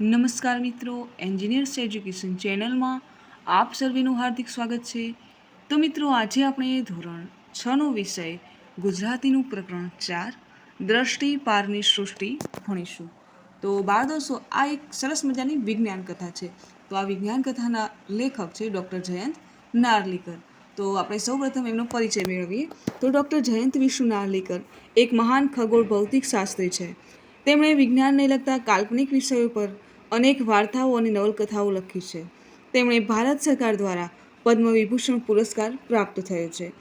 નમસ્કાર મિત્રો engineers education ચેનલમાં આપ સર્વેનું હાર્દિક સ્વાગત છે. તો મિત્રો, આજે આપણે ધોરણ છનો વિષય ગુજરાતીનું પ્રકરણ ચાર, દ્રષ્ટિ, પારની સૃષ્ટિ ભણીશું. તો બાળ દોસ્તો, આ એક સરસ મજાની વિજ્ઞાન કથા છે. તો આ વિજ્ઞાન કથાના લેખક છે ડૉક્ટર જયંત નાર્લીકર. તો આપણે સૌપ્રથમ એમનો પરિચય મેળવીએ. તો ડૉક્ટર જયંત વિષ્ણુ નાર્લીકર, એક મહાન ખગોળ ભૌતિક શાસ્ત્રી છે. તેમણે વિજ્ઞાનને લગતા કાલ્પનિક વિષયો પર અનેક વાર્તાઓ અને નવલકથાઓ લખી છે. તેમણે ભારત સરકાર દ્વારા પદ્મ વિભૂષણ પુરસ્કાર પ્રાપ્ત થયો છે.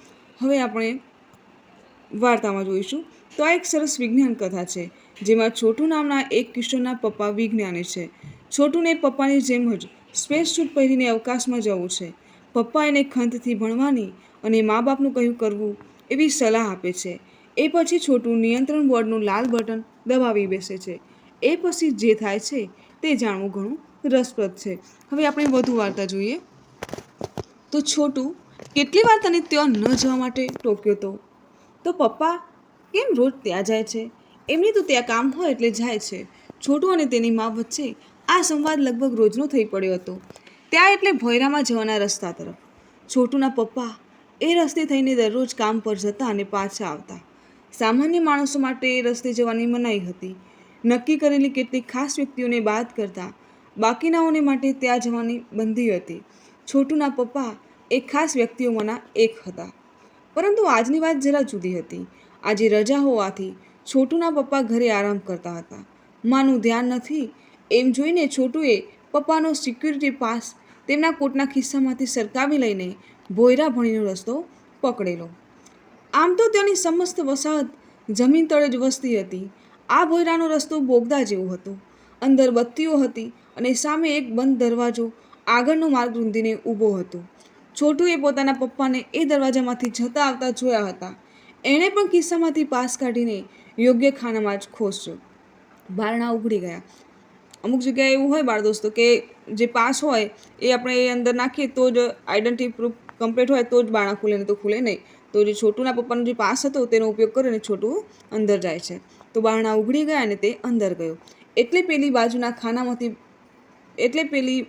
હવે આપણે વાર્તામાં જોઈશું. તો આ એક સરસ વિજ્ઞાન કથા છે, જેમાં છોટુ નામના એક કિશોરના પપ્પા વિજ્ઞાની છે. છોટુને પપ્પાની જેમ જ સ્પેસ સૂટ પહેરીને અવકાશમાં જવું છે. પપ્પા એને ખંતથી ભણવાની અને મા બાપનું કહ્યું કરવું એવી સલાહ આપે છે. એ પછી છોટું નિયંત્રણ બોર્ડનું લાલ બટન દબાવી બેસે છે. એ પછી જે થાય છે તે જાણવું ઘણું રસપ્રદ છે. હવે આપણે વધુ વાર્તા જોઈએ. તો છોટું, કેટલી વાર તને ત્યાં ન જવા માટે ટોક્યો તો? તો પપ્પા, કેમ રોજ ત્યાં જાય છે? એમની તો ત્યાં કામ હોય એટલે જાય છે. છોટું અને તેની મા વચ્ચે આ સંવાદ લગભગ રોજનો થઈ પડ્યો હતો. ત્યાં એટલે ભોયરામાં જવાના રસ્તા તરફ. છોટુના પપ્પા એ રસ્તે થઈને દરરોજ કામ પર જતા અને પાછા આવતા. સામાન્ય માણસો માટે રસ્તે જવાની મનાઈ હતી. નક્કી કરેલી કેટલીક ખાસ વ્યક્તિઓને બાદ કરતા બાકીનાઓને માટે ત્યાં જવાની બંધી હતી. છોટુના પપ્પા એ ખાસ વ્યક્તિઓમાંના એક હતા. પરંતુ આજની વાત જરા જુદી હતી. આજે રજા હોવાથી છોટુના પપ્પા ઘરે આરામ કરતા હતા. માનું ધ્યાન નથી. એમ જોઈને છોટુએ પપ્પાનો સિક્યુરિટી પાસ તેમના કોટના ખિસ્સામાંથી સરકાવી લઈને ભોયરા ભણીનો રસ્તો પકડેલો. આમ તો તેની સમસ્ત વસાહત જમીન તળે જ વસતી હતી. આ ભોયરાનો રસ્તો બોગદા જેવો હતો. અંદર બત્તીઓ હતી અને સામે એક બંધ દરવાજો આગળનો માર્ગ રૂંધીને ઊભો હતો. છોટુએ પોતાના પપ્પાને એ દરવાજામાંથી જતા આવતા જોયા હતા. એણે પણ કિસ્સામાંથી પાસ કાઢીને યોગ્ય ખાનામાં જ ખોસ્યો બારણા ઉઘડી ગયા. અમુક જગ્યાએ એવું હોય બાળ દોસ્તો કે જે પાસ હોય એ આપણે એ અંદર નાખીએ તો જ આઈડેન્ટિટી પ્રૂફ કમ્પ્લીટ હોય તો જ બારણા ખુલે ને તો ખુલે નહીં. તો જે છોટુના પપ્પાનો જે પાસ હતો તેનો ઉપયોગ કરીને છોટું અંદર જાય છે. તો બારણા ઉઘડી ગયા અને તે અંદર ગયો. એટલે પેલી બાજુના ખાનામાંથી, એટલે પેલી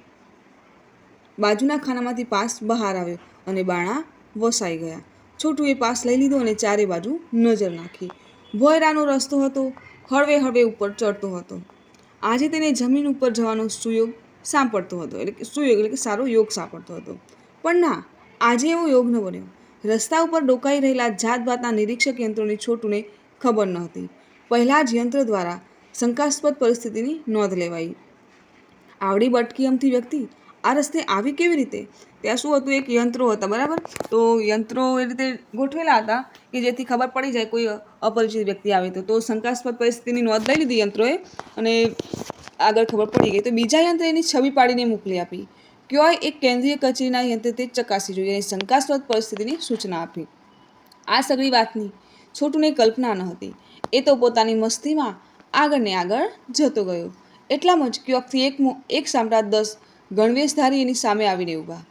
બાજુના ખાનામાંથી પાસ બહાર આવ્યો અને બાણા વસાઈ ગયા. છોટુએ પાસ લઈ લીધો અને ચારે બાજુ નજર નાખી. ભોયરાનો રસ્તો હતો, હળવે હળવે ઉપર ચડતો હતો. આજે તેને જમીન ઉપર જવાનો સુયોગ સાંપડતો હતો, એટલે કે સુયોગ, એટલે કે સારો યોગ સાંપડતો હતો. પણ ના, આજે એવો યોગ ન બન્યો. રસ્તા ઉપર ડોકાઈ રહેલા જાતભાતના નિરીક્ષક યંત્રોની છોટુને ખબર ન હતી. પહેલાં જ યંત્ર દ્વારા શંકાસ્પદ પરિસ્થિતિની નોંધ લેવાઈ. આવડી બટકી અમથી વ્યક્તિ આ રસ્તે આવી કેવી રીતે? ત્યાં શું હતું? એક યંત્રો હતા, બરાબર? તો યંત્રો એ રીતે ગોઠવેલા હતા કે જેથી ખબર પડી જાય કોઈ અપરિચિત વ્યક્તિ આવે તો. તો શંકાસ્પદ પરિસ્થિતિની નોંધ લઈ લીધી યંત્રોએ અને આગળ ખબર પડી ગઈ. તો બીજા યંત્રે એની છબી પાડીને મોકલી આપી. ક્યોય એક કેન્દ્રીય કચેરીના યંત્રે તે ચકાસી જોઈએ અને શંકાસ્પદ પરિસ્થિતિની સૂચના આપી. આ સગળી વાતની છોટુને કલ્પના ન હતી. એ તો પોતાની મસ્તીમાં આગળ ને આગળ જતો ગયો. એટલામાં જ ક્યોકથી એક એક સામ્રાટ દસ ગણવેશધારી એની સામે આવીને ઊભા.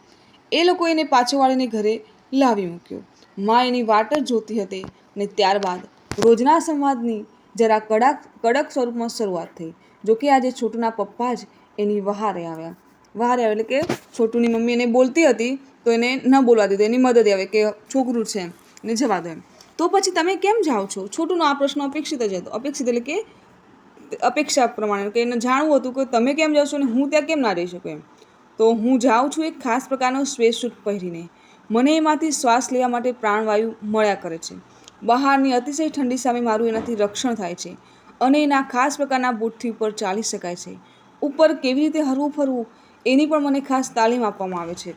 એ લોકો એને પાછો વાળીને ઘરે લાવી મૂક્યો. મા એની વાટ જ જોતી હતી અને ત્યારબાદ રોજના સંવાદની જરા કડક કડક સ્વરૂપમાં શરૂઆત થઈ, જોકે આજે છોટુના પપ્પા જ એની વહારે આવ્યા. વહારે આવે એટલે કે છોટુની મમ્મી એને બોલતી હતી, તો એને ન બોલવા દીધું, એની મદદ આવે કે છોકરું છે એને જવા દો એમ. તો પછી તમે કેમ જાઓ છો? છોટુનો આ પ્રશ્ન અપેક્ષિત જ હતો. અપેક્ષિત એટલે કે અપેક્ષા પ્રમાણે, કે એને જાણવું હતું કે તમે કેમ જાઓ છો અને હું ત્યાં કેમ ના રહી શકું એમ. તો હું જાઉં છું એક ખાસ પ્રકારનો સ્પેસ સૂટ પહેરીને. મને એમાંથી શ્વાસ લેવા માટે પ્રાણવાયુ મળ્યા કરે છે. બહારની અતિશય ઠંડી સામે મારું એનાથી રક્ષણ થાય છે અને એના ખાસ પ્રકારના બૂટથી ઉપર ચાલી શકાય છે. ઉપર કેવી રીતે હરવું ફરવું એની પણ મને ખાસ તાલીમ આપવામાં આવે છે.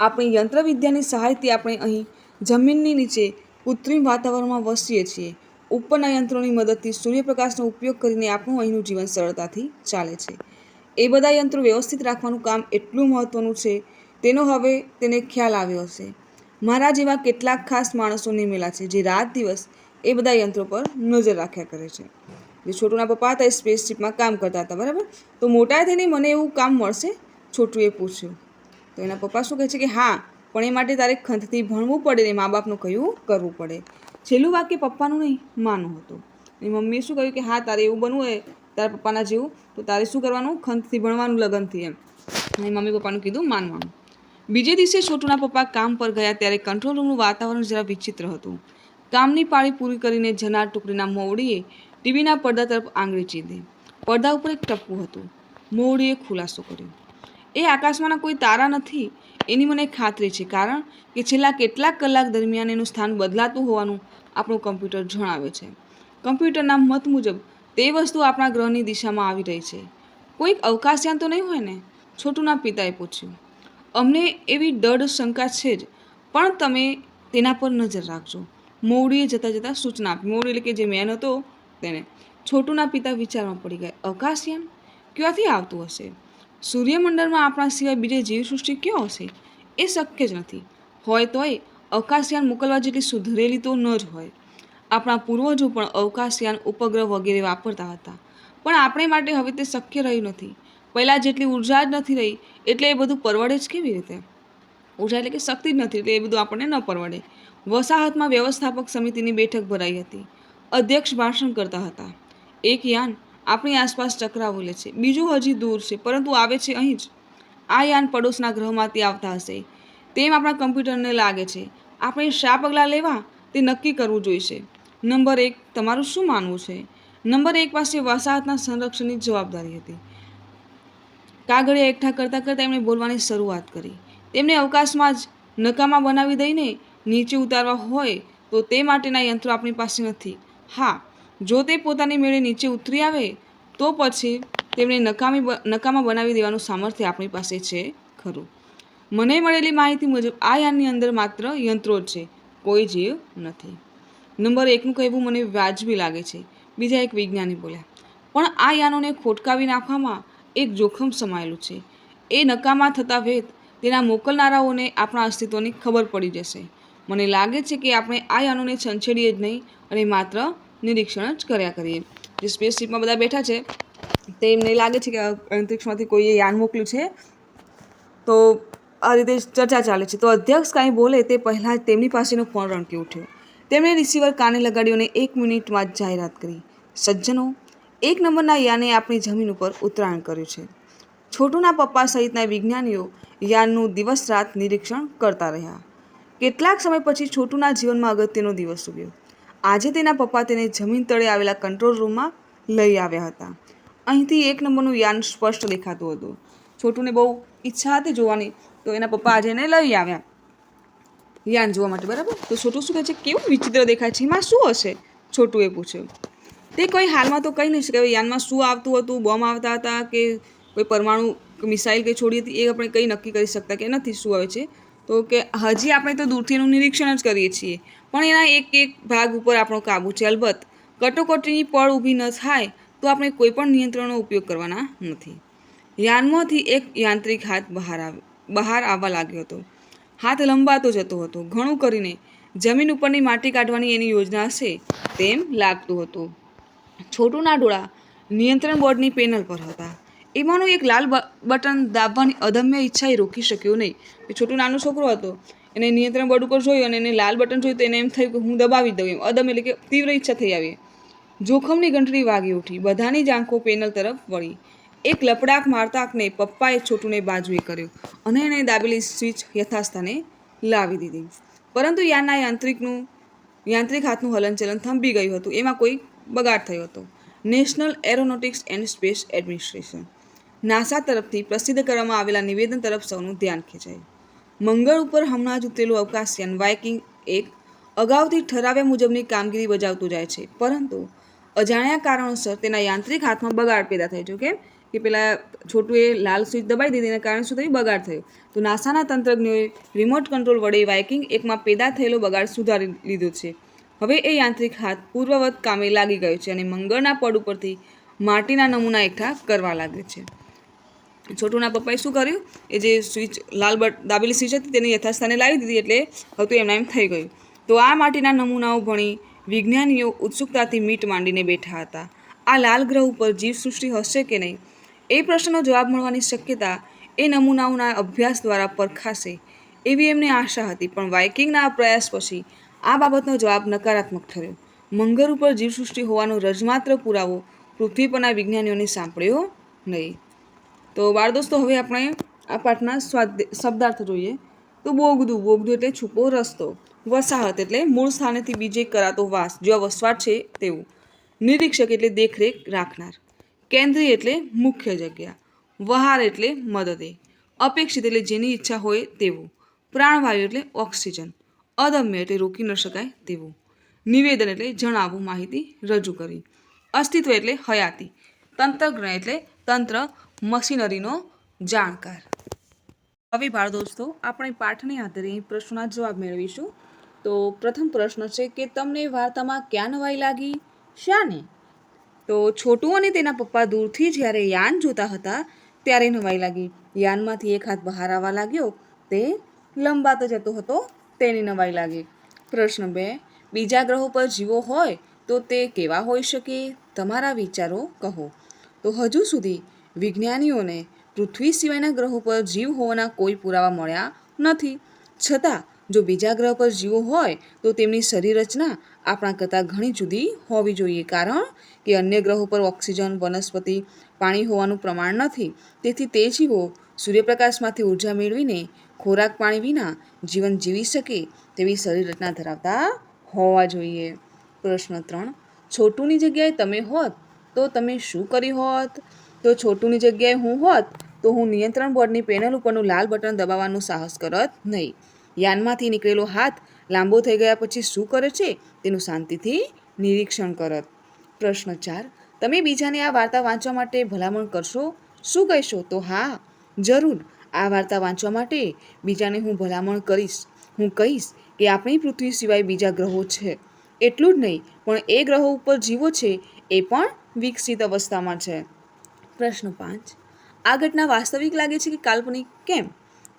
આપણી યંત્રવિદ્યાની સહાયથી આપણે અહીં જમીનની નીચે કૃત્રિમ વાતાવરણમાં વસીએ છીએ. ઉપરના યંત્રોની મદદથી સૂર્યપ્રકાશનો ઉપયોગ કરીને આપણું અહીંનું જીવન સરળતાથી ચાલે છે. એ બધા યંત્રો વ્યવસ્થિત રાખવાનું કામ એટલું મહત્ત્વનું છે, તેનો હવે તેને ખ્યાલ આવ્યો હશે. મારા જેવા કેટલાક ખાસ માણસો નિમેલા છે જે રાત દિવસ એ બધા યંત્રો પર નજર રાખ્યા કરે છે. જે છોટુના પપ્પા હતા એ સ્પેસશીપમાં કામ કરતા હતા, બરાબર? તો મોટા થઈને મને એવું કામ મળશે, છોટુએ પૂછ્યું. તો એના પપ્પા શું કહે છે કે, હા, પણ એ માટે તારે ખંતથી ભણવું પડે ને મા બાપનું કહ્યું કરવું પડે. છેલ્લું વાક્ય પપ્પાનું નહીં, માનું હતું. એ મમ્મીએ શું કહ્યું કે, હા, તારે એવું બનવું હોય, તારા પપ્પાના જેવું, તો તારે શું કરવાનું? ખંતથી ભણવાનું લગનથી એમ. અને મમ્મી પપ્પાનું કીધું, માનવાનું. બીજે દિવસે છોટુના પપ્પા કામ પર ગયા ત્યારે કંટ્રોલ રૂમનું વાતાવરણ જરા વિચિત્ર હતું. કામની પાળી પૂરી કરીને જનાર ટુકડીના મોવડીએ ટીવીના પડદા તરફ આંગળી ચીધી. પડદા ઉપર એક ટપકું હતું. મોડીએ ખુલાસો કર્યો. એ આકાશમાંના કોઈ તારા નથી? એની મને ખાતરી છે. કારણ કે છેલ્લા કેટલાક કલાક દરમિયાન એનું સ્થાન બદલાતું હોવાનું આપણું કમ્પ્યુટર જણાવે છે. કમ્પ્યુટરના મત મુજબ, તે વસ્તુ આપણા ગ્રહની દિશામાં આવી રહી છે. કોઈક અવકાશયાન તો નહીં હોય ને? છોટુના પિતાએ પૂછ્યું. અમને એવી દઢ શંકા છે જ, પણ તમે તેના પર નજર રાખજો. મોવડીએ જતાં જતાં સૂચના આપી. મોવડી એટલે કે જે મેન હતો તેને છોટુના પિતા વિચારમાં પડી ગયા અવકાશયાન ક્યાંથી આવતું હશે? સૂર્યમંડળમાં આપણા સિવાય બીજે જીવસૃષ્ટિ ક્યાં હશે? એ શક્ય જ નથી. હોય તોય અવકાશયાન મોકલવા જેટલી સુધરેલી તો ન જ હોય. આપણા પૂર્વજો પણ અવકાશયાન ઉપગ્રહ વગેરે વાપરતા હતા. પણ આપણે માટે હવે તે શક્ય રહ્યું નથી. પહેલાં જેટલી ઊર્જા જ નથી રહી, એટલે એ બધું પરવડે જ કેવી રીતે? ઊર્જા એટલે કે શક્તિ જ નથી, એટલે એ બધું આપણને ન પરવડે. વસાહતમાં વ્યવસ્થાપક સમિતિની બેઠક ભરાઈ હતી. અધ્યક્ષ ભાષણ કરતા હતા. એક યાન આપણી આસપાસ ચક્રાવો લે છે. બીજું હજી દૂર છે, પરંતુ આવે છે અહીં જ. આ યાન પડોશના ગ્રહમાંથી આવતા હશે. તેમ આપણા કમ્પ્યુટરને લાગે છે. આપણે શા પગલાં લેવા? તે નક્કી કરવું જોઈશે. નંબર એક, તમારું શું માનવું છે? નંબર એક પાસે વસાહતના સંરક્ષણની જવાબદારી હતી. કાગળિયા એકઠા કરતાં કરતાં એમણે બોલવાની શરૂઆત કરી. તેમને અવકાશમાં જ નકામા બનાવી દઈને નીચે ઉતારવા હોય તો તે માટેના યંત્રો આપણી પાસે નથી. હા, જો તે પોતાની મેળે નીચે ઉતરી આવે, તો પછી તેમણે નકામી નકામા બનાવી દેવાનું સામર્થ્ય આપણી પાસે છે ખરું. મને મળેલી માહિતી મુજબ આ યાનની અંદર માત્ર યંત્રો જ છે, કોઈ જીવ નથી. નંબર એકનું કહેવું મને વાજબી લાગે છે, બીજા એક વિજ્ઞાની બોલ્યા. પણ આ યાનોને ખોટકાવી નાખવામાં એક જોખમ સમાયેલું છે. એ નકામા થતા ભેદ તેના મોકલનારાઓને આપણા અસ્તિત્વની ખબર પડી જશે. મને લાગે છે કે આપણે આ યાનોને છંછેડીએ જ નહીં અને માત્ર નિરીક્ષણ જ કર્યા કરીએ. જે સ્પેસશીપમાં બધા બેઠા છે તેમને લાગે છે કે અંતરિક્ષમાંથી કોઈએ યાન મોકલ્યું છે. તો આ રીતે ચર્ચા ચાલે છે. તો અધ્યક્ષ કાંઈ બોલે તે પહેલાં તેમની પાસેનો ફોન રણકી ઉઠ્યો. તેમણે રિસીવર કાને લગાડ્યોને એક મિનિટમાં જ જાહેરાત કરી. સજ્જનો, એક નંબરના યાને આપણી જમીન ઉપર ઉતરાણ કર્યું છે. છોટુના પપ્પા સહિતના વિજ્ઞાનીઓ યાનનું દિવસ રાત નિરીક્ષણ કરતા રહ્યા. કેટલાક સમય પછી છોટુના જીવનમાં અગત્યનો દિવસ ઉગ્યો. આજે તેના પપ્પા તેને જમીન તળે આવેલા કંટ્રોલ રૂમમાં લઈ આવ્યા હતા. અહીંથી એક નંબરનું યાન સ્પષ્ટ દેખાતું હતું. છોટુને બહુ ઈચ્છા હતી જોવાની, તો એના પપ્પા આજે એને લઈ આવ્યા. યાન જોવા માટે, બરાબર? તો છોટું શું કહે છે? કેવું વિચિત્ર દેખાય છે? એમાં શું હશે? છોટુએ પૂછ્યું. તે કોઈ હાલમાં તો કહી નહીં શકે. યાનમાં શું આવતું હતું? બોમ્બ આવતા હતા કે કોઈ પરમાણુ મિસાઇલ કંઈ છોડી હતી? એ આપણે કંઈ નક્કી કરી શકતા કે નથી? શું આવે છે? તો કે હજી આપણે તો દૂરથી એનું નિરીક્ષણ જ કરીએ છીએ. પણ એના એક એક ભાગ ઉપર આપણો કાબુ છે. અલબત્ત, કટોકટીની પળ ઊભી ન થાય તો આપણે કોઈ પણ નિયંત્રણનો ઉપયોગ કરવાના નથી. યાનમાંથી એક યાંત્રિક હાથ બહાર આવ, બહાર આવવા લાગ્યો હતો. હાથ લંબાતો જતો હતો. ઘણું કરીને જમીન ઉપરની માટી કાઢવાની એની યોજના હશે તેમ લાગતું હતું. છોટુના ડોળા નિયંત્રણ બોર્ડની પેનલ પર હતા. એમાંનું એક લાલ બટન દાબવાની અદમ્ય ઈચ્છા એ રોકી શક્યો નહીં. એ છોટું નાનો છોકરો હતો. એને નિયંત્રણ બોર્ડ ઉપર જોયું અને એને લાલ બટન જોયું તો એને એમ થયું કે હું દબાવી દઉં એમ. અદમ એટલે કે તીવ્ર ઈચ્છા થઈ આવી. જોખમની ઘંટડી વાગી ઉઠી. બધાની જ આંખો પેનલ તરફ વળી. એક લપડાક મારતાકને પપ્પાએ છોટુને બાજુએ કર્યો અને એણે દાબેલી સ્વિચ યથાસ્થાને લાવી દીધી. પરંતુ યાના યાંત્રિકનું, યાંત્રિક હાથનું હલનચલન થંભી ગયું હતું. એમાં કોઈ બગાડ થયો હતો. National Aeronautics and Space Administration. NASA તરફથી પ્રસિદ્ધ કરવામાં આવેલા નિવેદન તરફ સૌનું ધ્યાન ખેંચાયું. મંગળ ઉપર હમણાં જ ઉતરેલું અવકાશયાન વાઇકિંગ એક અગાઉથી ઠરાવ્યા મુજબની કામગીરી બજાવતું જાય છે. પરંતુ અજાણ્યા કારણોસર તેના યાંત્રિક હાથમાં બગાડ પેદા થાય છે કેમ? કે પેલા છોટુએ લાલ સ્વિચ દબાઈ દીધી એના કારણે શું થયું? બગાડ થયો. તો નાસાના તંત્રજ્ઞોએ રિમોટ કંટ્રોલ વડે વાઇકિંગ એકમાં પેદા થયેલો બગાડ સુધારી લીધો છે. હવે એ યાંત્રિક હાથ પૂર્વવત કામે લાગી ગયો છે અને મંગળના પડ ઉપરથી માટીના નમૂના એકઠા કરવા લાગે છે. છોટુના પપ્પાએ શું કર્યું? એ જે સ્વિચ, લાલ બટ, દાબેલી સ્વિચ હતી તેને યથાસ્થાને લાવી દીધી એટલે હતું એમના એમ થઈ ગયું. તો આ માટીના નમૂનાઓ ભણી વિજ્ઞાનીઓ ઉત્સુકતાથી મીટ માંડીને બેઠા હતા. આ લાલ ગ્રહ ઉપર જીવસૃષ્ટિ હશે કે નહીં? એ પ્રશ્નનો જવાબ મળવાની શક્યતા એ નમૂનાઓના અભ્યાસ દ્વારા પરખાશે એવી એમને આશા હતી. પણ વાઇકિંગના પ્રયાસ પછી આ બાબતનો જવાબ નકારાત્મક થયો મંગળ ઉપર જીવસૃષ્ટિ હોવાનો રજમાત્ર પુરાવો પૃથ્વી પરના વિજ્ઞાનીઓને સાંભળ્યો નહીં. તો બાળ દોસ્તો, હવે આપણે આ પાઠના સ્વાદ શબ્દાર્થ જોઈએ. તો બોગદું બોગદું એટલે છૂપો રસ્તો, વસાહત એટલે મૂળ સ્થાનેથી બીજે કરાતો વાસ જ્યાં વસવાટ છે તેવું. નિરીક્ષક એટલે દેખરેખ રાખનાર. કેન્દ્રીય એટલે મુખ્ય જગ્યા. વહાર એટલે મદદે. અપેક્ષિત એટલે જેની ઈચ્છા હોય તેવું. પ્રાણવાયુ એટલે ઓક્સિજન. અદમ્ય એટલે રોકી ન શકાય તેવું. નિવેદન એટલે જણાવવું માહિતી રજૂ કરી. અસ્તિત્વ એટલે હયાતી. તંત્રજ્ઞ એટલે તંત્ર મશીનરીનો જાણકાર. હવે બાળ દોસ્તો, આપણે પાઠને આધારે પ્રશ્નોના જવાબ મેળવીશું. તો પ્રથમ પ્રશ્ન છે કે તમને વાર્તામાં ક્યાં નવાઈ લાગી? શાને? તો છોટું અને તેના પપ્પા દૂરથી જ્યારે યાન જોતા હતા, ત્યારે નવાઈ લાગી. યાનમાંથી એક હાથ બહાર આવવા લાગ્યો, તે લંબાતો જતો હતો, તેની નવાઈ લાગી. પ્રશ્ન બે, બીજા ગ્રહો પર જીવો હોય તો તે કેવા હોઈ શકે? તમારા વિચારો કહો. તો હજુ સુધી વિજ્ઞાનીઓને પૃથ્વી સિવાયના ગ્રહો પર જીવ હોવાના કોઈ પુરાવા મળ્યા નથી. છતાં, જો બીજા ગ્રહ પર જીવો હોય, તો તેમની શરીર રચના આપણા કરતાં ઘણી જુદી હોવી જોઈએ. કારણ કે અન્ય ગ્રહો પર ઓક્સિજન, વનસ્પતિ, પાણી હોવાનું પ્રમાણ નથી. તેથી તે જીવો સૂર્યપ્રકાશમાંથી ઊર્જા મેળવીને ખોરાક પાણી વિના જીવન જીવી શકે તેવી શરીર રચના ધરાવતા હોવા જોઈએ. પ્રશ્ન ત્રણ. છોટુની જગ્યાએ તમે હોત તો તમે શું કર્યું હોત? તો છોટુની જગ્યાએ હું હોત તો હું નિયંત્રણ બોર્ડની પેનલ ઉપરનું લાલ બટન દબાવવાનું સાહસ કરત નહીં. યાનમાંથી નીકળેલો હાથ લાંબો થઈ ગયા પછી શું કરે છે? તેનું શાંતિથી નિરીક્ષણ કરત. પ્રશ્ન ચાર, તમે બીજાને આ વાર્તા વાંચવા માટે ભલામણ કરશો? શું કહેશો? તો હા, જરૂર. આ વાર્તા વાંચવા માટે બીજાને હું ભલામણ કરીશ. હું કહીશ કે આપણી પૃથ્વી સિવાય બીજા ગ્રહો છે. એટલું જ નહીં, પણ એ ગ્રહો ઉપર જીવો છે, એ પણ વિકસિત અવસ્થામાં છે. પ્રશ્ન પાંચ. આ ઘટના વાસ્તવિક લાગે છે કે કાલ્પનિક કેમ?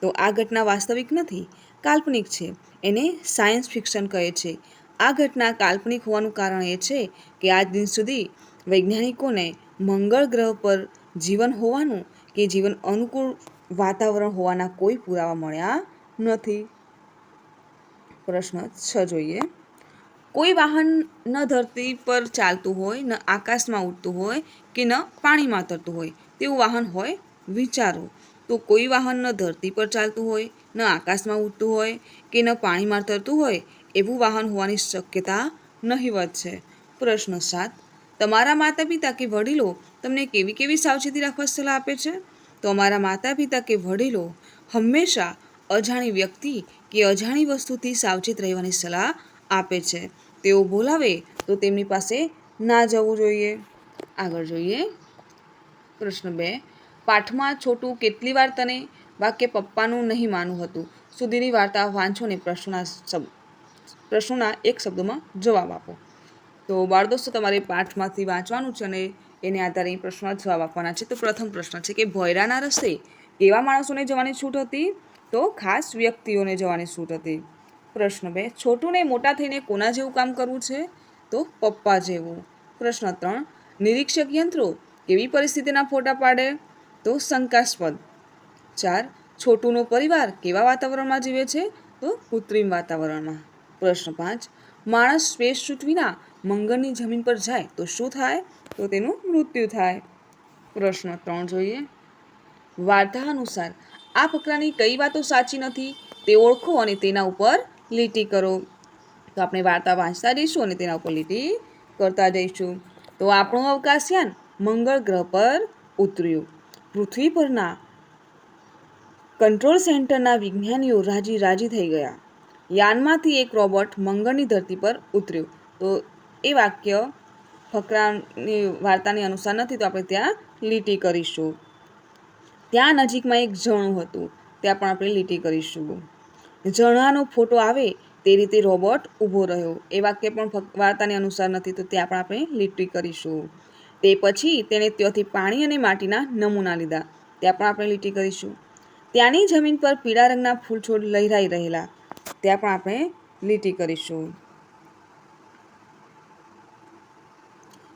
તો આ ઘટના વાસ્તવિક નથી, કાલ્પનિક છે. એને સાયન્સ ફિક્શન કહે છે. આ ઘટના કાલ્પનિક હોવાનું કારણ એ છે કે આજ દિન સુધી વૈજ્ઞાનિકોને મંગળ ગ્રહ પર જીવન હોવાનું કે જીવન અનુકૂળ વાતાવરણ હોવાના કોઈ પુરાવા મળ્યા નથી. પ્રશ્ન છ જોઈએ. કોઈ વાહન ન ધરતી પર ચાલતું હોય, ન આકાશમાં ઉડતું હોય કે ન પાણીમાં તરતું હોય, તેવું વાહન હોય, વિચારો. તો કોઈ વાહન ન ધરતી પર ચાલતું હોય, ન આકાશમાં ઉડતું હોય કે ન પાણીમાં તરતું હોય, એવું વાહન હોવાની શક્યતા નહીવત છે પ્રશ્ન સાત. તમારા માતા પિતા કે વડીલો તમને કેવી કેવી સાવચેતી રાખવા સલાહ આપે છે? તો અમારા માતા પિતા કે વડીલો હંમેશા અજાણી વ્યક્તિ કે અજાણી વસ્તુથી સાવચેત રહેવાની સલાહ આપે છે. તેઓ બોલાવે તો તેમની પાસે ના જવું જોઈએ. આગળ જોઈએ. પ્રશ્ન બે. પાઠમાં છોટું કેટલી વાર તને વાક્ય પપ્પાનું નહીં માનું હતું? સુધીની વાર્તા વાંચો ને પ્રશ્નના શબ્દ પ્રશ્નોના એક શબ્દમાં જવાબ આપો. તો બાળ દોસ્તો, તમારે પાઠમાંથી વાંચવાનું છે અને એને આધારે અહીં જવાબ આપવાના છે. તો પ્રથમ પ્રશ્ન છે કે, ભોયરાના રસ્તે કેવા માણસોને જવાની છૂટ હતી? તો ખાસ વ્યક્તિઓને જવાની છૂટ હતી. પ્રશ્ન બે, છોટુને મોટા થઈને કોના જેવું કામ કરવું છે? તો પપ્પા જેવું. પ્રશ્ન ત્રણ, નિરીક્ષક યંત્રો કેવી પરિસ્થિતિના ફોટા પાડે? તો શંકાસ્પદ. ચાર, છોટુનો પરિવાર કેવા વાતાવરણમાં જીવે છે? તો કૃત્રિમ વાતાવરણમાં. પ્રશ્ન પાંચ, માણસ સ્પેસ શૂટ વિના મંગળની જમીન પર જાય તો શું થાય? તો તેનું મૃત્યુ થાય. પ્રશ્ન ત્રણ જોઈએ. વાર્તા અનુસાર, આ ફકરાની કઈ વાતો સાચી નથી? તે ઓળખો અને તેના ઉપર લીટી કરો. તો આપણે વાર્તા વાંચતા જઈશું અને તેના ઉપર લીટી કરતા જઈશું. તો આપણું અવકાશયાન મંગળ ગ્રહ પર ઉતર્યું. પૃથ્વી પરના કંટ્રોલ સેન્ટરના વિજ્ઞાનીઓ રાજી રાજી થઈ ગયા. યાનમાંથી એક રોબોટ મંગળની ધરતી પર ઉતર્યું. તો એ વાક્ય ફકરાની વાર્તાની અનુસાર નથી, તો આપણે ત્યાં લીટી કરીશું. ત્યાં નજીકમાં એક ઝરણું હતું. ત્યાં પણ આપણે લીટી કરીશું. ઝરણાનો ફોટો આવે તે રીતે રોબોટ ઊભો રહ્યો. એ વાક્ય પણ વાર્તાને અનુસાર નથી, તો ત્યાં પણ આપણે લીટી કરીશું. તે પછી તેણે ત્યાંથી પાણી અને માટીના નમૂના લીધા. ત્યાં પણ આપણે લીટી કરીશું. ત્યાંની જમીન પર પીળા રંગના ફૂલ છોડ લહેરાઈ રહેલા. ત્યાં પણ આપણે લીટી કરીશું.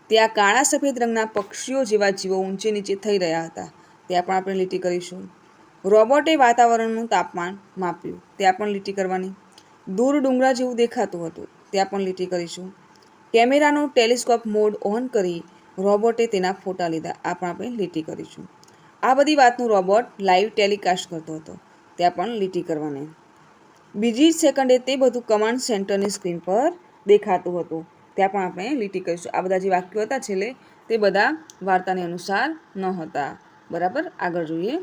ત્યાં કાળા સફેદ રંગના પક્ષીઓ જેવા જીવો ઊંચે નીચે થઈ રહ્યા હતા. ત્યાં પણ આપણે લીટી કરીશું. રોબોટે વાતાવરણનું તાપમાન માપ્યું. ત્યાં પણ લીટી કરવાની. દૂર ડુંગરા જેવું દેખાતું હતું. ત્યાં પણ લીટી કરીશું. કેમેરાનો ટેલિસ્કોપ મોડ ઓન કરી રોબોટે તેના ફોટા લીધા. આ પણ આપણે લીટી કરીશું. આ બધી વાતનું રોબોટ લાઈવ ટેલિકાસ્ટ કરતો હતો. ત્યાં પણ લીટી કરવાની. બીજી સેકન્ડે તે બધું કમાન્ડ સેન્ટરની સ્ક્રીન પર દેખાતું હતું. ત્યાં પણ આપણે લીટી કરીશું. આ બધા જે વાક્યો હતા છેલ્લે તે બધા વાર્તાને અનુસાર ન હતા બરાબર? આગળ જોઈએ.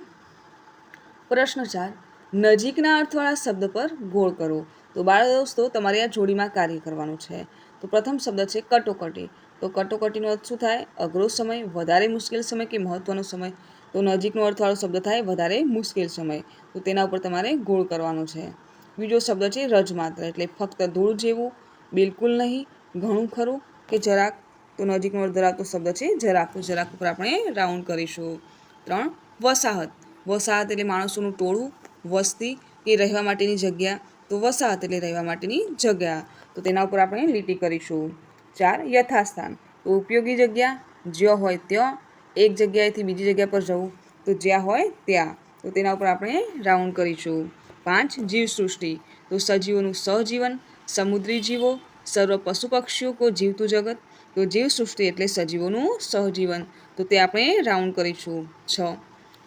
પ્રશ્ન ચાર. નજીકના અર્થવાળા શબ્દ પર ગોળ કરો. તો બાળ દોસ્તો, તમારે આ જોડીમાં કાર્ય કરવાનું છે. તો પ્રથમ શબ્દ છે કટોકટી. તો કટોકટીનો અર્થ શું થાય? અઘરો સમય, વધારે મુશ્કેલ સમય કે મહત્વનો સમય? તો નજીકનો અર્થવાળો શબ્દ થાય વધારે મુશ્કેલ સમય. તો તેના ઉપર તમારે ગોળ કરવાનો છે. બીજો શબ્દ છે રજમાત્ર. એટલે ફક્ત ધૂળ જેવું, બિલકુલ નહીં, ઘણું ખરું કે જરાક? તો નજીકનો અર્થ ધરાવતો શબ્દ છે જરાક. જરાક ઉપર આપણે રાઉન્ડ કરીશું. ત્રણ. વસાહત. વસાહત એટલે માણસોનું ટોળું, વસ્તી કે રહેવા માટેની જગ્યા, તો વસાહત એટલે રહેવા માટેની જગ્યા. તો તેના ઉપર આપણે લીટી કરીશું. ચાર યથાસ્થાન. તો ઉપયોગી જગ્યા, જ્યાં હોય ત્યાં એક જગ્યાએથી બીજી જગ્યા પર જવું. તો જ્યાં હોય ત્યાં. તો તેના ઉપર આપણે રાઉન્ડ કરીશું. પાંચ જીવસૃષ્ટિ. તો સજીવોનું સહજીવન સમુદ્રી જીવો, સર્વ પશુ પક્ષીઓ કો જીવતું જગત. તો જીવસૃષ્ટિ એટલે સજીવોનું સહજીવન. તો તે આપણે રાઉન્ડ કરીશું. છ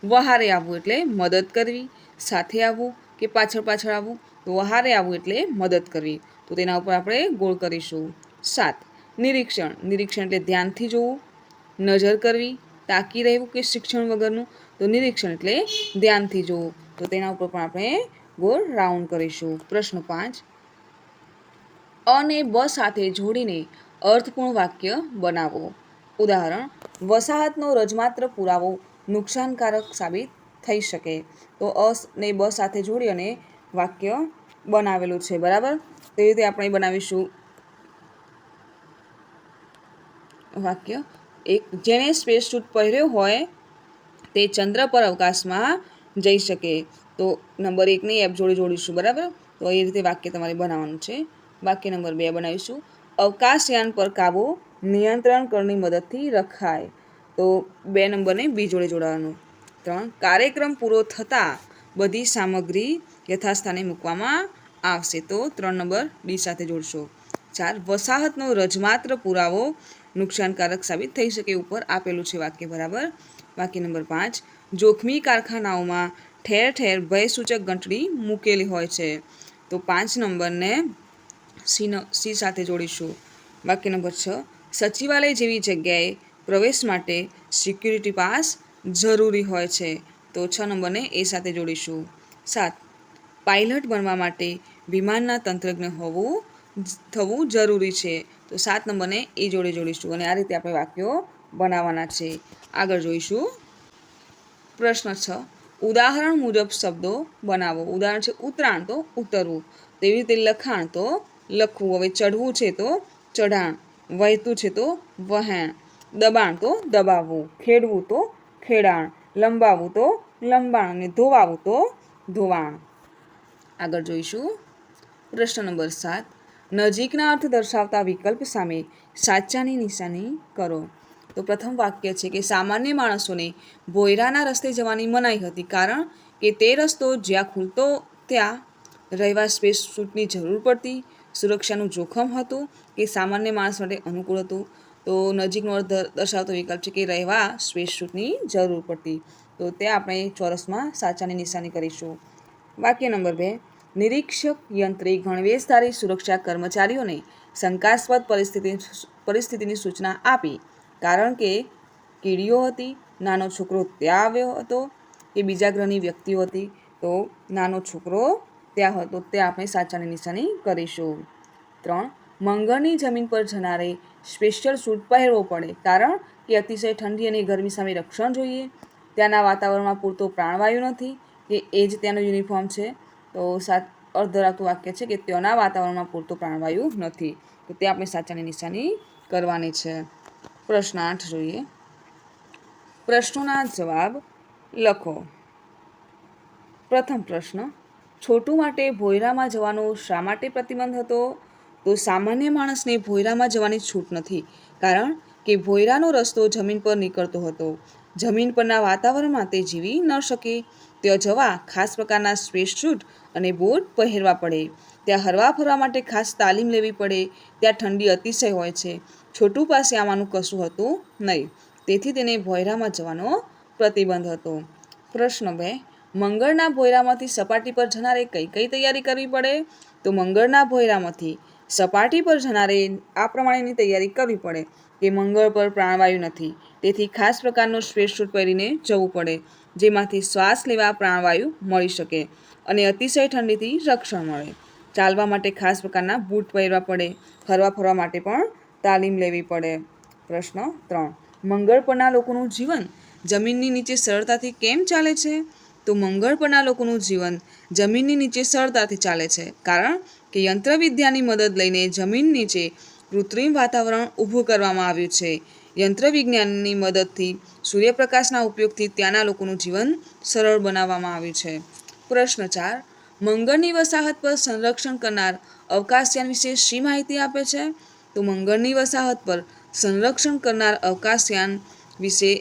વહારે આવવું એટલે મદદ કરવી, સાથે આવવું કે પાછળ પાછળ આવવું, તો વહારે આવવું એટલે મદદ કરવી. તો તેના ઉપર આપણે ગોળ કરીશું. સાત, નિરીક્ષણ. નિરીક્ષણ એટલે ધ્યાનથી જોવું, નજર કરવી, તાકી રહેવું કે શિક્ષણ વગરનું. તો નિરીક્ષણ એટલે ધ્યાનથી જોવું. તો તેના ઉપર પણ આપણે ગોળ રાઉન્ડ કરીશું. પ્રશ્ન પાંચ, અને બ સાથે જોડીને અર્થપૂર્ણ વાક્ય બનાવો. ઉદાહરણ, વસાહતનો રજમાત્ર પુરાવો. નુકસાનકારક સાબિત થઈ શકે. તો અસ ને બ સાથે જોડી અને વાક્ય બનાવેલું છે. બરાબર? તે રીતે આપણે બનાવીશું. વાક્ય. એક, જેણે સ્પેસ સૂટ પહેર્યો હોય તે ચંદ્ર પર અવકાશમાં જઈ શકે. તો નંબર એકની એપ જોડી જોડીશું. બરાબર? તો એ રીતે વાક્ય તમારે બનાવવાનું છે. વાક્ય નંબર બે બનાવીશું. અવકાશયાન પર કાબુ નિયંત્રણ કરની મદદથી રખાય. તો બે નંબરને બી જોડે જોડાવાનું. ત્રણ, કાર્યક્રમ પૂરો થતાં બધી સામગ્રી યથાસ્થાને મૂકવામાં આવશે. તો ત્રણ નંબર, બી સાથે જોડશો. ચાર, વસાહતનો રજમાત્ર પુરાવો નુકસાનકારક સાબિત થઈ શકે ઉપર આપેલું છે વાક્ય બરાબર. વાક્ય નંબર પાંચ, જોખમી કારખાનાઓમાં ઠેર ઠેર ભયસૂચક ઘંટડી મૂકેલી હોય છે. તો પાંચ નંબરને સી સી સાથે જોડીશું. વાક્ય નંબર છ, સચિવાલય જેવી જગ્યાએ પ્રવેશ માટે સિક્યુરિટી પાસ જરૂરી હોય છે. તો છ નંબરને એ સાથે જોડીશું. સાત પાયલટ બનવા માટે વિમાનના તંત્રજ્ઞ હોવું થવું જરૂરી છે. તો સાત નંબરને એ જોડે જોડીશું અને આ રીતે આપણે વાક્યો બનાવવાના છે. આગળ જોઈશું. પ્રશ્ન છ, ઉદાહરણ મુજબ શબ્દો બનાવો. ઉદાહરણ છે ઉતરાણ તો ઉતરવું. તેવી રીતે લખાણ તો લખવું. હવે ચઢવું છે તો ચઢાણ. વહેતું છે તો વહેણ. દબાણ તો દબાવવું, ખેડવું તો ખેડાણ, લંબાવવું તો લંબાણ અને ધોવાવું તો ધોવાણ. આગળ જોઈશું. પ્રશ્ન નંબર સાત. નજીકના અર્થ દર્શાવતા વિકલ્પ સામે સાચાની નિશાની કરો. તો પ્રથમ વાક્ય છે કે સામાન્ય માણસોને ભોયરાના રસ્તે જવાની મનાઈ હતી કારણ કે તે રસ્તો જ્યાં ખુલતો ત્યાં રહેવા સ્પેસ સૂટની જરૂર પડતી, સુરક્ષાનું જોખમ હતું કે સામાન્ય માણસ માટે અનુકૂળ હતું. તો નજીકનો અર્થ દર્શાવતો વિકલ્પ છે કે રહેવા સ્પેસ શૂટની જરૂર પડતી. તો તે આપણે ચોરસમાં સાચાની નિશાની કરીશું. વાક્ય નંબર બે. નિરીક્ષક યંત્રે ગણવેશધારી સુરક્ષા કર્મચારીઓને શંકાસ્પદ પરિસ્થિતિ, પરિસ્થિતિની સૂચના આપી. કારણ કે કીડીઓ હતી, નાનો છોકરો ત્યાં આવ્યો હતો કે બીજા ગ્રહની વ્યક્તિઓ હતી, તો નાનો છોકરો ત્યાં હતો. તે આપણે સાચાની નિશાની કરીશું. ત્રણ. મંગળની જમીન પર જનારે સ્પેશિયલ સૂટ પહેરવો પડે. કારણ કે અતિશય ઠંડી અને ગરમી સામે રક્ષણ જોઈએ. ત્યાંના વાતાવરણમાં પૂરતો પ્રાણવાયુ નથી, કે એ જ ત્યાંનો યુનિફોર્મ છે. તો સાત અર્ધ ધરાવતું વાક્ય છે કે ત્યાંના વાતાવરણમાં પૂરતો પ્રાણવાયુ નથી. તો તે આપણે સાચાની નિશાની કરવાની છે. પ્રશ્ન આઠ જોઈએ. પ્રશ્નોના જવાબ લખો. પ્રથમ પ્રશ્ન, છોટું માટે ભોયરામાં જવાનો શા માટે પ્રતિબંધ હતો? તો સામાન્ય માણસને ભોયરામાં જવાની છૂટ નથી, કારણ કે ભોયરાનો રસ્તો જમીન પર નીકળતો હતો. જમીન પરના વાતાવરણમાં તે જીવી ન શકે. ત્યાં જવા ખાસ પ્રકારના સ્પેસ શૂટ અને બોટ પહેરવા પડે. ત્યાં હરવા ફરવા માટે ખાસ તાલીમ લેવી પડે. ત્યાં ઠંડી અતિશય હોય છે. છોટું પાસે આવવાનું કશું હતું નહીં. તેથી તેને ભોયરામાં જવાનો પ્રતિબંધ હતો. પ્રશ્ન બે. મંગળના ભોયરામાંથી સપાટી પર જનારે કઈ કઈ તૈયારી કરવી પડે? તો મંગળના ભોયરામાંથી સપાટી પર જનારે આ પ્રમાણેની તૈયારી કરવી પડે કે મંગળ પર પ્રાણવાયુ નથી. તેથી ખાસ પ્રકારનો સ્પેસ સૂટ પહેરીને જવું પડે, જેમાંથી શ્વાસ લેવા પ્રાણવાયુ મળી શકે અને અતિશય ઠંડીથી રક્ષણ મળે. ચાલવા માટે ખાસ પ્રકારના બૂટ પહેરવા પડે, ફરવા ફરવા માટે પણ તાલીમ લેવી પડે. પ્રશ્ન ત્રણ. મંગળ પરના લોકોનું જીવન જમીનની નીચે સરળતાથી કેમ ચાલે છે? તો મંગળ પરના લોકોનું જીવન જમીનની નીચે સરળતાથી ચાલે છે, કારણ કે યંત્રવિદ્યાની મદદ લઈને જમીન નીચે કૃત્રિમ વાતાવરણ ઊભું કરવામાં આવ્યું છે. યંત્રવિજ્ઞાનની મદદથી સૂર્યપ્રકાશના ઉપયોગથી ત્યાંના લોકોનું જીવન સરળ બનાવવામાં આવ્યું છે. પ્રશ્ન ચાર. મંગળની વસાહત પર સંરક્ષણ કરનાર અવકાશયાન વિશે શી માહિતી આપે છે? તો મંગળની વસાહત પર સંરક્ષણ કરનાર અવકાશયાન વિશે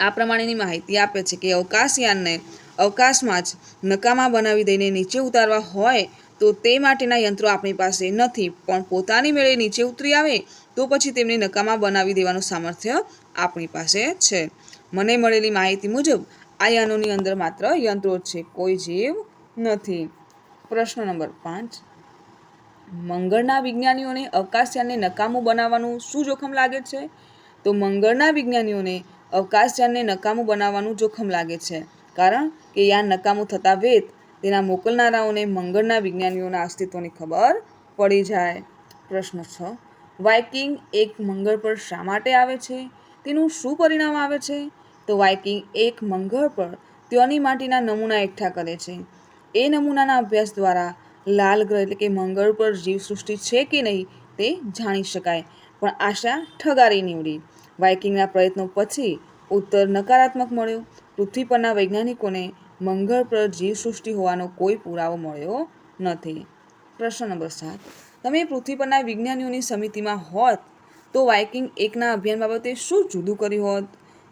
આ પ્રમાણેની માહિતી આપે છે કે અવકાશયાનને અવકાશમાં જ નકામા બનાવી દઈને નીચે ઉતારવા હોય તો તે માટેના યંત્રો આપણી પાસે નથી, પણ પોતાની મેળે નીચે ઉતરી આવે તો પછી તેમને નકામા બનાવી દેવાનું સામર્થ્ય આપણી પાસે છે. મને મળેલી માહિતી મુજબ, આ યાનોની અંદર માત્ર યંત્રો છે, કોઈ જીવ નથી. પ્રશ્ન નંબર પાંચ. મંગળના વિજ્ઞાનીઓને અવકાશયાનને નકામું બનાવવાનું શું જોખમ લાગે છે? તો મંગળના વિજ્ઞાનીઓને અવકાશયાનને નકામું બનાવવાનું જોખમ લાગે છે, કારણ કે યાન નકામું થતાં વેત તેના મોકલનારાઓને મંગળના વિજ્ઞાનીઓના અસ્તિત્વની ખબર પડી જાય. પ્રશ્ન છ. વાઇકિંગ એક મંગળ પર શા માટે આવે છે? તેનું શું પરિણામ આવે છે? તો વાઇકિંગ એક મંગળ પર ત્યોની માટીના નમૂના એકઠા કરે છે. એ નમૂનાના અભ્યાસ દ્વારા લાલ ગ્રહ એટલે કે મંગળ પર જીવસૃષ્ટિ છે કે નહીં તે જાણી શકાય. પણ આશા ઠગારી નીવડી. વાઇકિંગના પ્રયત્નો પછી ઉત્તર નકારાત્મક મળ્યો. પૃથ્વી પરના વૈજ્ઞાનિકોને મંગળ પર જીવસૃષ્ટિ હોવાનો કોઈ પુરાવો મળ્યો નથી. પ્રશ્ન નંબર સાત. તમે પૃથ્વી પરના વિજ્ઞાનીઓની સમિતિમાં હોત તો વાઇકિંગ એકના અભિયાન બાબતે શું જુદું કર્યું હોત?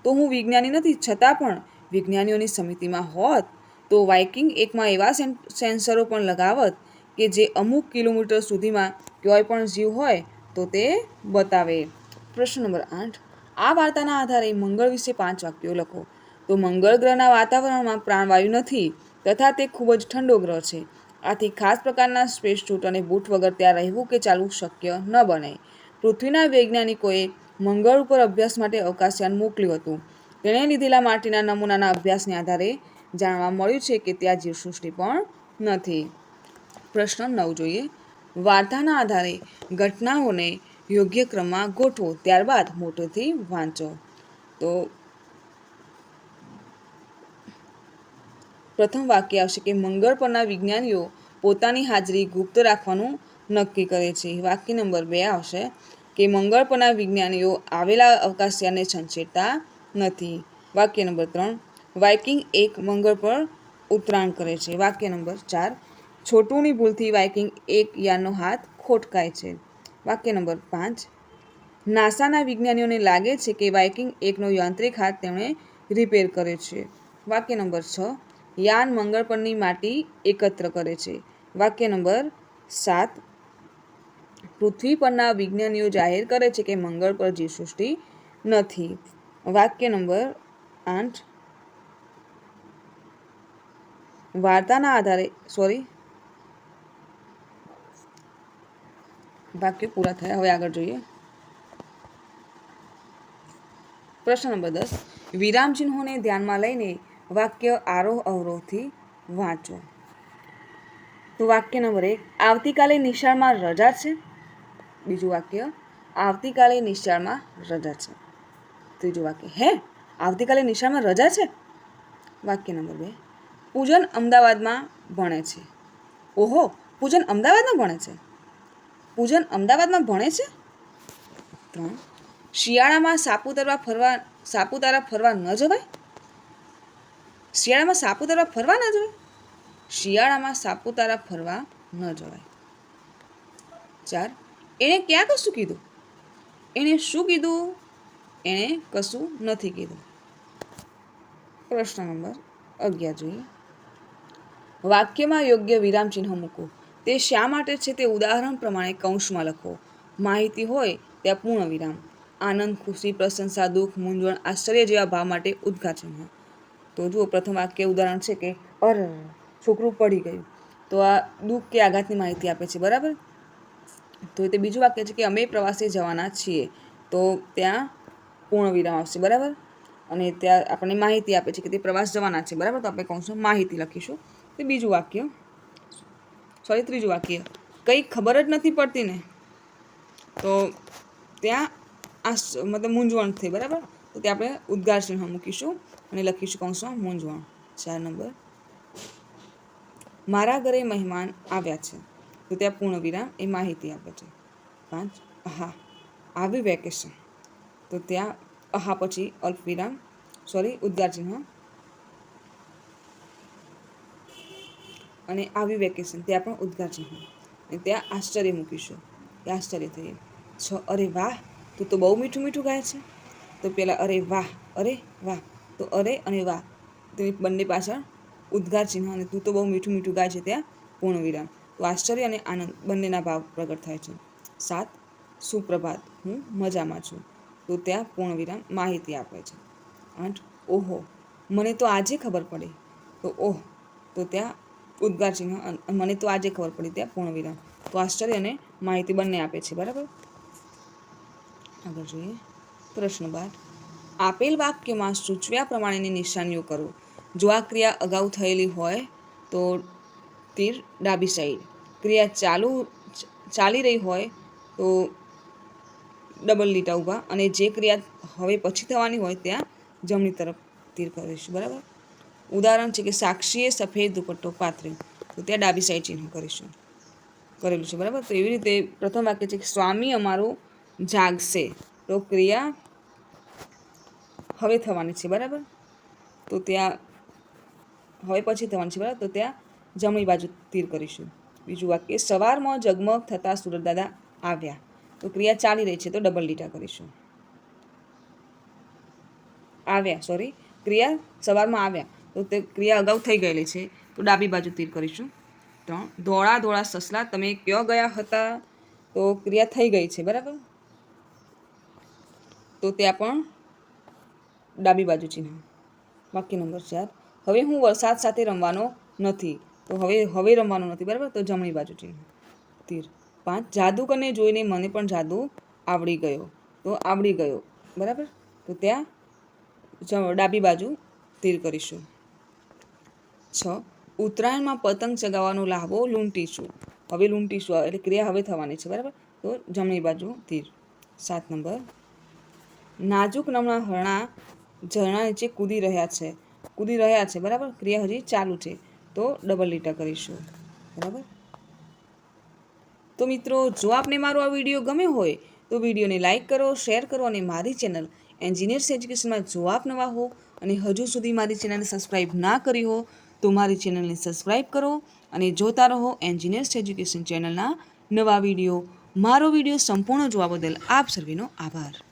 તો હું વિજ્ઞાની નથી, છતાં પણ વિજ્ઞાનીઓની સમિતિમાં હોત તો વાઇકિંગ એકમાં એવા સેન- સેન્સરો પણ લગાવત કે જે અમુક કિલોમીટર સુધીમાં કોઈ પણ જીવ હોય તો તે બતાવે. પ્રશ્ન નંબર આઠ. આ વાર્તાના આધારે મંગળ વિશે પાંચ વાક્યો લખો. તો મંગળ ગ્રહના વાતાવરણમાં પ્રાણવાયુ નથી, તથા તે ખૂબ જ ઠંડો ગ્રહ છે. આથી ખાસ પ્રકારના સ્પેસ સૂટ અને બૂટ વગર ત્યાં રહેવું કે ચાલવું શક્ય ન બને. પૃથ્વીના વૈજ્ઞાનિકોએ મંગળ ઉપર અભ્યાસ માટે અવકાશયાન મોકલ્યું હતું. તેણે લીધેલા માટીના નમૂનાના અભ્યાસને આધારે જાણવા મળ્યું છે કે ત્યાં જીવસૃષ્ટિ પણ નથી. પ્રશ્ન નવ જોઈએ. વાર્તાના આધારે ઘટનાઓને યોગ્ય ક્રમમાં ગોઠવો, ત્યારબાદ મોટેથી વાંચો. તો પ્રથમ વાક્ય આવશે કે મંગળ પરના વિજ્ઞાનીઓ પોતાની હાજરી ગુપ્ત રાખવાનું નક્કી કરે છે. વાક્ય નંબર બે આવશે કે મંગળ પરના વિજ્ઞાનીઓ આવેલા અવકાશયાનને છંછેડતા નથી. વાક્ય નંબર ત્રણ, વાઇકિંગ એક મંગળ પર ઉતરાણ કરે છે. વાક્ય નંબર ચાર, છોટુની ભૂલથી વાઇકિંગ એક યાનનો હાથ ખોટકાય છે. વાક્ય નંબર પાંચ, નાસાના વિજ્ઞાનીઓને લાગે છે કે વાઇકિંગ એકનો યાંત્રિક હાથ તેમણે રિપેર કરે છે. વાક્ય નંબર છ યાન મંગળ પરની માટી એકત્ર કરે છે. વાક્ય નંબર સાત. પૃથ્વી પરના વિજ્ઞાનીઓ જાહેર કરે છે કે મંગળ પર જીવસૃષ્ટિ નથી. વાક્ય નંબર આઠ. વાર્તાના આધારે સોરી વાક્ય પૂરા થયા, હવે આગળ જોઈએ. પ્રશ્ન નંબર દસ. વિરામ ચિહ્નોને ધ્યાનમાં લઈને વાક્ય આરોહ અવરોહથી વાંચો. તો વાક્ય નંબર એક, આવતીકાલે નિશાળમાં રજા છે? બીજું વાક્ય, આવતીકાલે નિશાળમાં રજા છે. ત્રીજું વાક્ય, હે, આવતીકાલે નિશાળમાં રજા છે? વાક્ય નંબર બે, પૂજન અમદાવાદમાં ભણે છે. ઓહો, પૂજન અમદાવાદમાં ભણે છે? પૂજન અમદાવાદમાં ભણે છે? ત્રણ, શિયાળામાં સાપુતારા ફરવા સાપુતારા ફરવા ન જવાય? શિયાળામાં સાપુતારા ફરવા ન જવાય? શિયાળામાં સાપુતારા ફરવા ન જવાય. ચાર, એણે ક્યાં કશું કીધું? એણે શું કીધું? એણે કશું નથી કીધું. પ્રશ્ન નંબર અગિયાર જોઈએ. વાક્યમાં યોગ્ય વિરામ ચિહ્ન મૂકો. તે શા માટે છે તે ઉદાહરણ પ્રમાણે કૌંસમાં લખો. માહિતી હોય ત્યાં પૂર્ણ વિરામ. આનંદ, ખુશી, પ્રશંસા, દુઃખ, મૂંઝવણ, આશ્ચર્ય જેવા ભાવ માટે ઉદ્ગાર ચિહ્ન તો જુઓ, પ્રથમ વાક્ય ઉદાહરણ છે કે, અર, છોકરું પડી ગયું. તો આ દુઃખ કે આઘાતની માહિતી આપે છે, બરાબર? તો તે બીજું વાક્ય છે કે અમે પ્રવાસે જવાના છીએ. તો ત્યાં પૂર્ણ વિરામ આવશે, બરાબર? અને ત્યાં આપણને માહિતી આપે છે કે તે પ્રવાસ જવાના છે, બરાબર? તો આપણે કૌંસમાં માહિતી લખીશું. તે બીજું વાક્ય સોરી ત્રીજું વાક્ય. કંઈ ખબર જ નથી પડતી ને. તો ત્યાં આ મતલબ મૂંઝવણ થઈ, બરાબર? તો ત્યાં આપણે ઉદ્ગાર ચિહ્ન મૂકીશું. અને લખીશું કૌંસમાં મૂંઝવણ. ચાર નંબર. મારા ઘરે મહેમાન આવ્યા છે. તો ત્યાં પૂર્ણ વિરામ એ માહિતી આપે છે. પાંચ. હા આવી વેકેશન. તો ત્યાં અહા પછી અલ્પ વિરામ સોરી ઉદ્ગાર ચિહ્ન. અને આવી વેકેશન, ત્યાં પણ ઉદ્ગાર ચિહ્ન. અને ત્યાં આશ્ચર્ય મૂકીશું. એ આશ્ચર્ય થઈએ છ. અરે વાહ! તું તો બહુ મીઠું મીઠું ગાય છે. તો પેલા અરે વાહ અરે વાહ. તો અરે અને વાહ તેની બંને પાછળ ઉદ્ગાર ચિહ્ન અને તું તો બહુ મીઠું મીઠું ગાય છે ત્યાં પૂર્ણ વિરામ તો આશ્ચર્ય અને આનંદ, બંનેના ભાવ પ્રગટ થાય છે. સાત, સુપ્રભાત, હું મજામાં છું. તો ત્યાં પૂર્ણ વિરામ માહિતી આપે છે. આઠ, ઓહો, મને તો આજે ખબર પડી. તો ઓહ, તો ત્યાં ઉદ્ગાર ચિહ્ન મને તો આજે ખબર પડી ત્યાં પૂર્ણ વિરામ તો આશ્ચર્ય અને માહિતી બંને આપે છે, બરાબર? આગળ જોઈએ. પ્રશ્ન બાર આપેલ વાક્યમાં સૂચવ્યા પ્રમાણેની નિશાનીઓ કરો. જો આ ક્રિયા અગાઉ થયેલી હોય તો તીર ડાબી સાઈડ. ક્રિયા ચાલુ ચાલી રહી હોય તો ડબલ લીટા ઊભા અને જે ક્રિયા હવે પછી થવાની હોય ત્યાં જમણી તરફ તીર કરીશું બરાબર? ઉદાહરણ છે કે સાક્ષીએ સફેદ દુપટ્ટો પાથર્યો, તો ત્યાં ડાબી સાઈડ ચિહ્ન કરીશું. કરેલું છે, બરાબર? તો એવી રીતે પ્રથમ વાક્ય છે કે સ્વામી અમારું જાગશે. તો ક્રિયા હવે થવાની છે, બરાબર? તો ત્યાં, હવે પછી થવાની છે, બરાબર? તો ત્યાં જમણી બાજુ તીર કરીશું. બીજું વાક્ય સવારમાં જગમગ થતાં સુરતદાદા આવ્યા. તો ક્રિયા ચાલી રહી છે, તો ડબલ લીટા કરીશું. આવ્યા સોરી ક્રિયા સવારમાં આવ્યા. તો તે ક્રિયા અગાઉ થઈ ગયેલી છે, તો ડાબી બાજુ તીર કરીશું. ત્રણ ધોળા ધોળા સસલા, તમે ક્યાં ગયા હતા? તો ક્રિયા થઈ ગઈ છે, બરાબર? તો ત્યાં પણ ડાબી બાજુ ચિહ્ન. વાક્ય નંબર ચાર હવે હું વરસાદ સાથે રમવાનો નથી. તો હવે હવે રમવાનો નથી, બરાબર? તો જમણી બાજુ ચિહ્ન. તીર. પાંચ. જાદુગરને જોઈને મને પણ જાદુ આવડી ગયો. તો આવડી ગયો. બરાબર? તો ત્યાં ડાબી બાજુ તીર કરીશું. છ. ઉત્તરાયણમાં પતંગ ચગાવવાનો લાહવો લૂંટીશું. હવે લૂંટીશું. એટલે ક્રિયા હવે થવાની છે, બરાબર? તો જમણી બાજુ તીર. સાત નંબર. નાજુક નમણા હરણા ઝરણા નીચે કૂદી રહ્યા છે. કૂદી રહ્યા છે. બરાબર? ક્રિયા હજી ચાલુ છે. તો ડબલ લીટા કરીશું. બરાબર? તો મિત્રો, જો આપને મારો આ વીડિયો ગમ્યો હોય, તો વિડીયોને લાઇક કરો શેર કરો અને મારી ચેનલ એન્જિનિયર્સ એજ્યુકેશનમાં જો આપ નવા હો અને હજુ સુધી મારી ચેનલને સબસ્ક્રાઈબ ના કરી હો, તો મારી ચેનલને સબસ્ક્રાઈબ કરો અને જોતા રહો એન્જિનિયર્સ એજ્યુકેશન ચેનલના નવા વીડિયો મારો વીડિયો સંપૂર્ણ જોવા બદલ આપ સર્વેનો આભાર.